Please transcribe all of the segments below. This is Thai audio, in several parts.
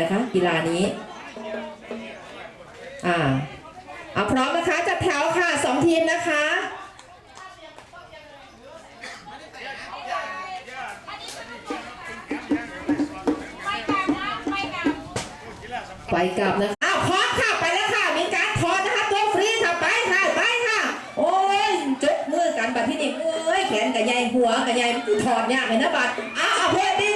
นะคะ กีฬานี้ อ่าเอาพร้อมนะคะ จัดแถวค่ะสองทีมนะคะไปกลับนะคะอ้าวพร้อมค่ะไปแล้วค่ะ มีการถอดนะคะตัวฟรีค่ะไปค่ะไปค่ะ โอ้ยจกมือกันบัดที่นี่เอ้ยแขนกับใยหัวกับใยถอดยากเลยนะบัดอ้าวเอาเพศดี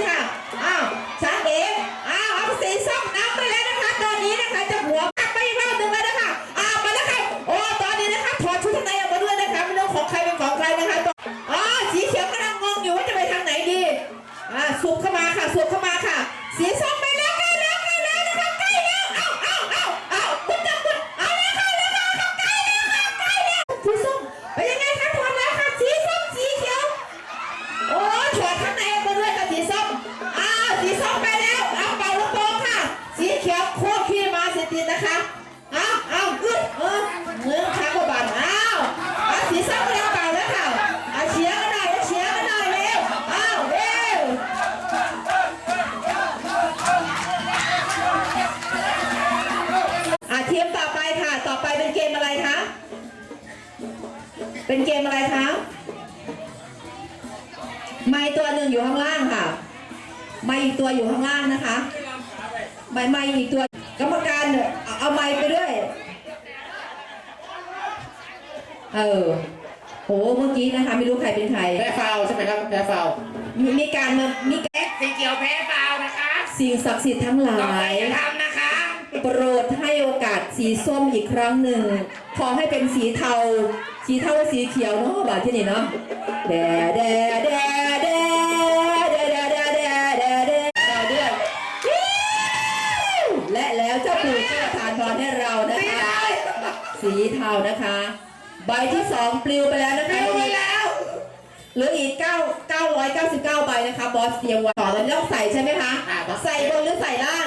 ไม้ตัวหนึ่งอยู่ข้างล่างค่ะ ไม้อีกตัวอยู่ข้างล่างนะคะ ไม้ไม้อีกตัวกรรมการเนี่ยเอาเอาไม้ไปด้วย เออโหเมื่อกี้นะคะ ไม่รู้ใครเป็นใครแพ้ฟาวใช่ไหมครับแพ้ฟาวมีมีการมามีการสีเขียวแพ้ฟาวนะคะสิ่งศักดิ์สิทธิ์ทั้งหลต่อไปายจะทำนะคะ โปรดให้โอกาสสีส้มอีกครั้งหนึ่ง ขอให้เป็นสีเทา สีเทาสีเขียวเนาะบาทที่นี่เนาะ แดแดแดแดแดแดแดแดแดแดแดเดือดและแล้วเจ้าปู่ก็ประทานพรให้เรานะคะ สีเทานะคะ ใบที่สองปลิวไปแล้วนะคะปลิวแล้วหลืออีก9 999 ใบนะคะ บอสเตียมไว้ต่อแล้วต้องใส่ใช่ไหมคะ ใส่บนหรือใส่ล่าง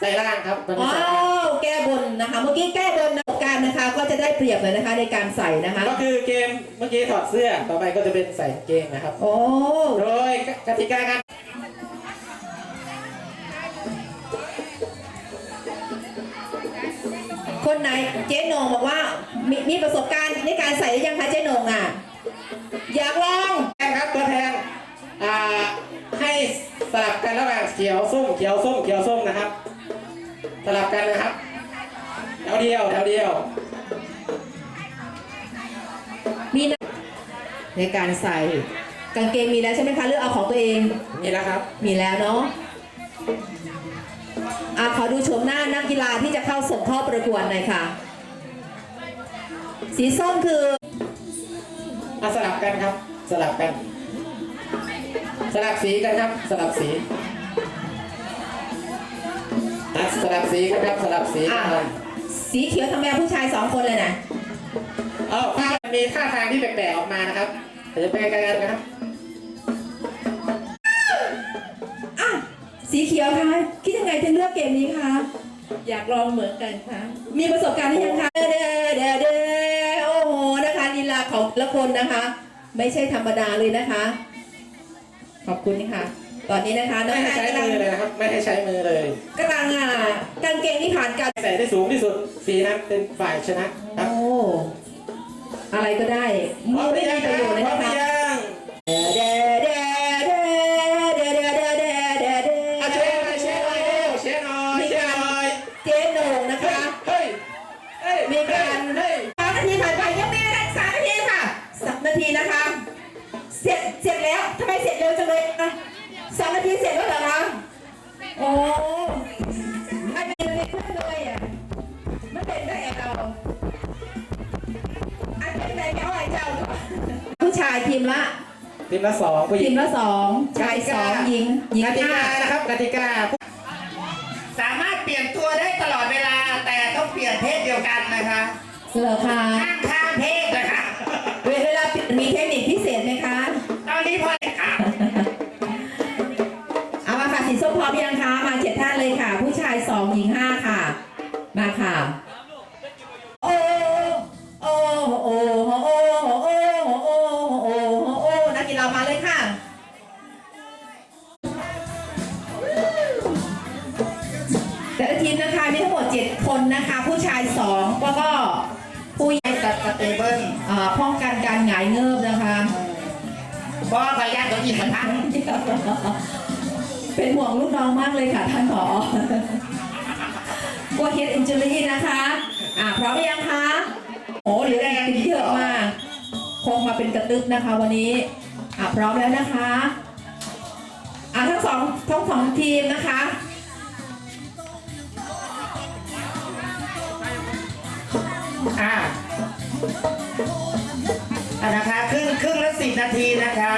ใส่ล่างครับอนนี้ว้าวแก้บนนะคะ เมื่อกี้แก้บนนะ การนะคะ ก็จะได้เปรียบเลยนะคะในการใส่นะคะก็คือเกมเมื่อกี้ถอดเสื้อต่อไปก็จะเป็นใส่กางเกงนะครับ โอ้โดยกติกาการคนไหนเจ๊โหนงบอกว่ามีมีประสบการณ์ในการใส่หรือยังคะเจ๊โหนงอะ อยากลองแทนครับตัวแทนอ่าให้สลับกันระหว่างเขียวส้มเขียวส้มเขียวส้มนะครับ สลับกันนะครับ แถวเดียวแถวเดียว มีนะในการใส่กางเกงมีแล้วใช่ไหมคะเลือกเอาของตัวเอง นี่แล้วครับ มีแล้วเนาะอะขอดูชมหน้านักกีฬาที่จะเข้าส่งเข้าประกวดหน่อยค่ะ สีส้มคือมาสลับกันครับ สลับกัน สลับสีกันครับ สลับสีอะ สลับสีกันครับสลับสีอะกันสีเขียวทำไมผู้ชายสองคนเลยนะเอ้าถ้ามีท่าทางที่แปลกๆออกมานะครับเดี๋ยวจะไปกันกันนะครับอะสีเขียวคะคิดยังไงถึงเลือกเกมนี้คะอยากลองเหมือนกันค่ะ มีประสบการณ์หรือยังคะเด้อเด้อเด้อโอ้โหนะคะลีลาของแต่ละคนนะคะ ไม่ใช่ธรรมดาเลยนะคะ ขอบคุณค่ะ ตอนนี้นะคะน้อไม่งให้ชายใช้กำลังมือเลยนะครับ ไม่ให้ใช้มือเลยกำลังอะกาง เกงที่ผ่านการใส่ได้สูงที่สุดสีนั้นเป็นฝ่ายชนะคโอ้รับอะไรก็ได้มือไม่มีประโยชน์เลยพร้อมนะหรืคะ ทีมละสองผู้หทีญิงมละสองชายสองหญิงหญิงกติห้ากานะครับกติกาสามารถเปลี่ยนตัวได้ตลอดเวลาแต่ต้องเปลี่ยนเพศเดียวกันนะคะเหรอคะห้า อีกครั้งเป็นห่วงลูกน้องมากเลยค่ะท่านผอกลัวเฮดอินจูรี่นะคะ อ่าพร้อมหรือยังคะโอ้เหลืออีกเยอะมากคงมาเป็นกระตึกนะคะวันนี้ อ่าพร้อมแล้วนะคะ อ่าทั้งสองทั้งสองทีมนะคะอ่าอ่านะคะครึ่งครึ่งละสิบนาทีนะคะ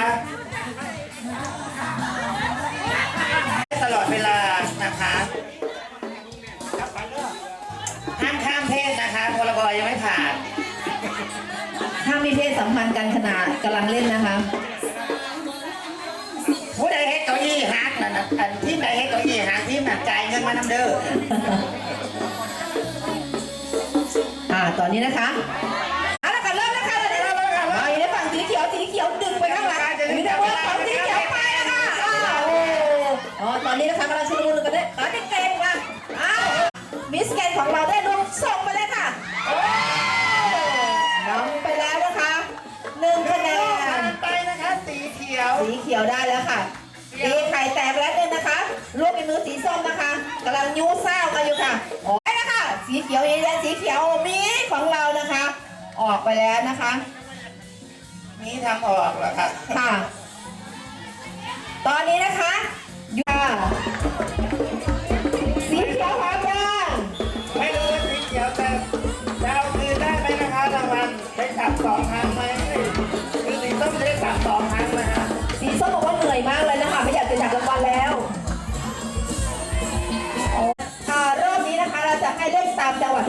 สัมพันธ์กันขณะกำลังเล่นนะคะ ผู้ใดเฮ็ดเก้าอี้ฮักนั่นนะอันที่ใดเฮ็ดเก้าอี้ฮักที่หนักจ่ายเงินมานำเด้อ อ่า ตอนนี้นะคะ วเอเลียนสีเขียวมีของเรานะคะ ออกไปแล้วนะคะ มีทางออกเหรอครับค่ะ ตอนนี้นะคะยูค่ะ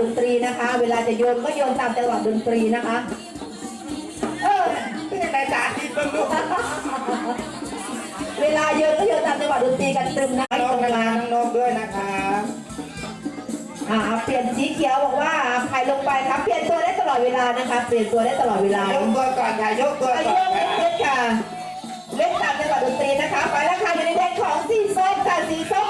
ดนตรีนะคะ เวลาจะโยนก็โยนตามจังหวะดนตรีนะคะ เออเป็นยังไงจ๊ะที่เพิ่งรู้เวลาโยนก็โยนตามจังหวะดนตรีกันตรึมนะคะน้ตองรงกเวลาลางน้องนกด้วยนะคะอ่าเปลี่ยนสีเขียวบอกว่าใครลงไปครับเปลี่ยนตัวได้ตลอดเวลานะคะ เปลี่ยนตัวได้ตลอดเวลายกตัวก่อนค่ะยกตัวอาก่ยุอนเล็กๆค่ะเล่นตามจังหวะดนตรีนะคะ ไปแล้วค่ะอยู่ในแดนของสีส้มค่ะสีส้ม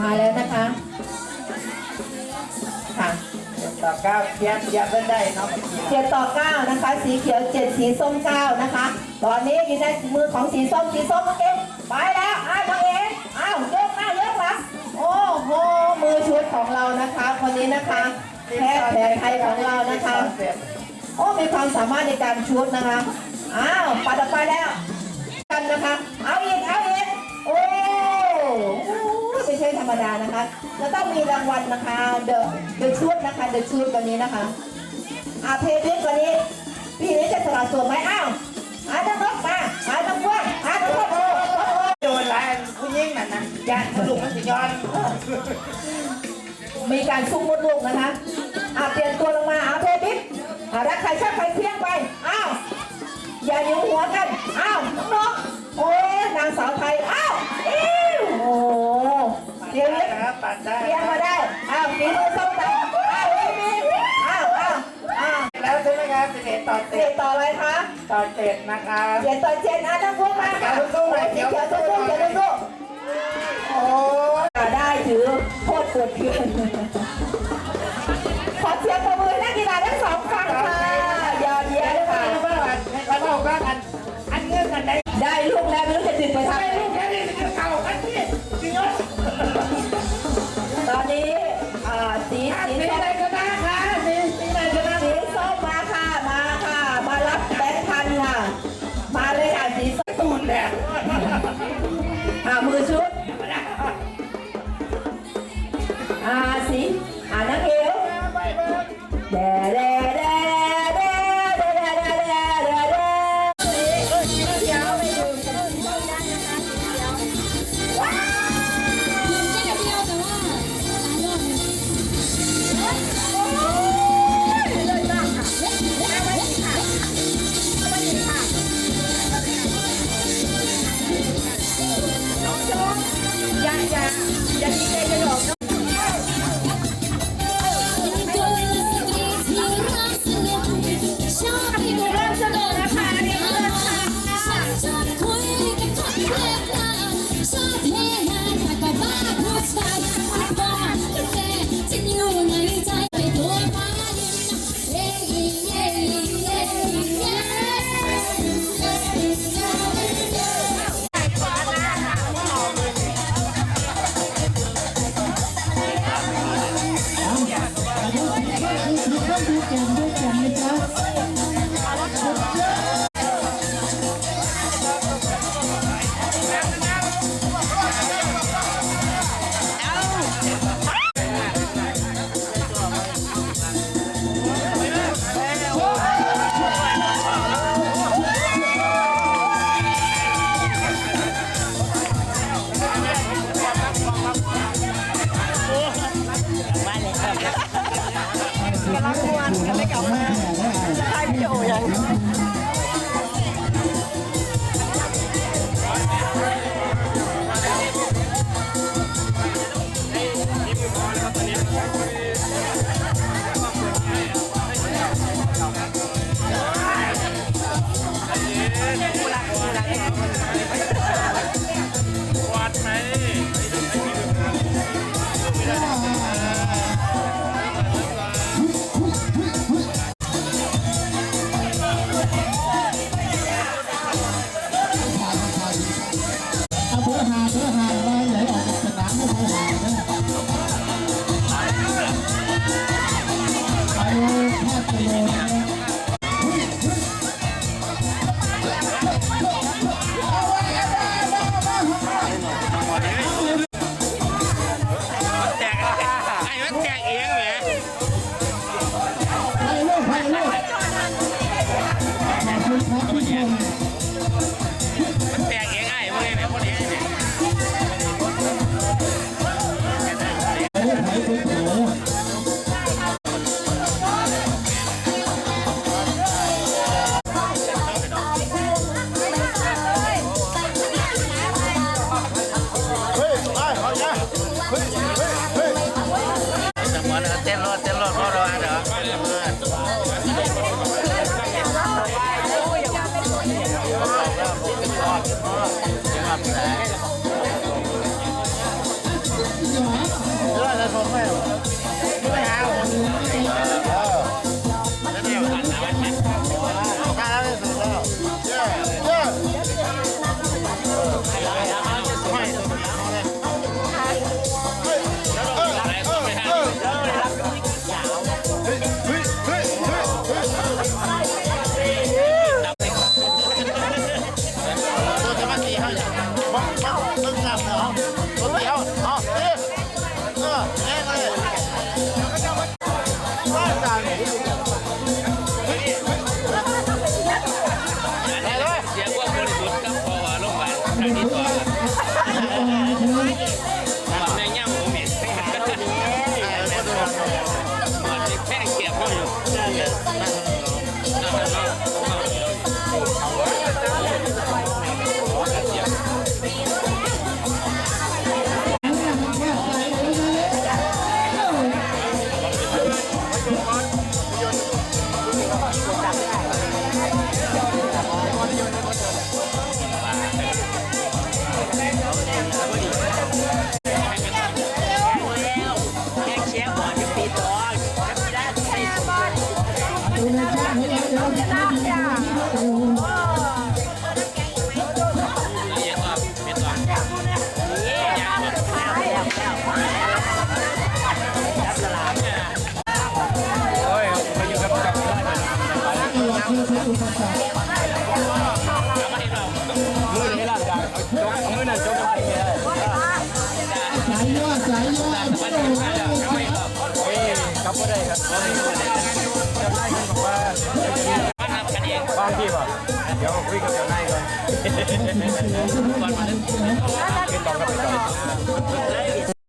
มาแล้วนะคะค่ะต่อเก้าเทียบเทียบกันได้เนาะเขียวต่อเก้านะคะ สีเขียวเจ็ดสีส้มเก้านะคะ ตอนนี้อยู่ในมือของสีส้มสีส้มน้องเอ็มไปแล้วอ้าวน้องเอ็มอ้าวยกหน้ายกหลังโอ้โหมือชุดของเรานะคะคนนี้นะคะแพทย์แผนไทยของเรานะคะ โอ้มีความสามารถในการชุดนะคะอ้าวปัดออกไปแล้ว จะต้องมีรางวัลนะคะเดอะเดอะชุดนะคะเดอะชุดตัวนี้นะคะอาเพลิสตัวนี้พี่นี้จะสละส่วนไหมอ้าวอาต้องรบมาอาต้องพวกอาต้องพวกโอ้โอ้โอ้โดนไล่ผู้หญิงนั่นนะยานสรุปมันจะย้อน มีการซุ่มมดลูกนะคะอาเปลี่ยนตัวลงมาอาเพลิสอารักใครชอบใครเพี้ยงไปอ้าวอย่าอยู่หัวกันอ้าวน้ เจ็ดนะคะเสียต่อเจนอะต้องพูดมาค่ะสู้ๆหน่อยเขียวสู้สู้เขียวสู้ Thank you. Yeah. ยวคุยกับเจ้านายก่อนก่อนมาเล่นกินต่อกรับไปต่อ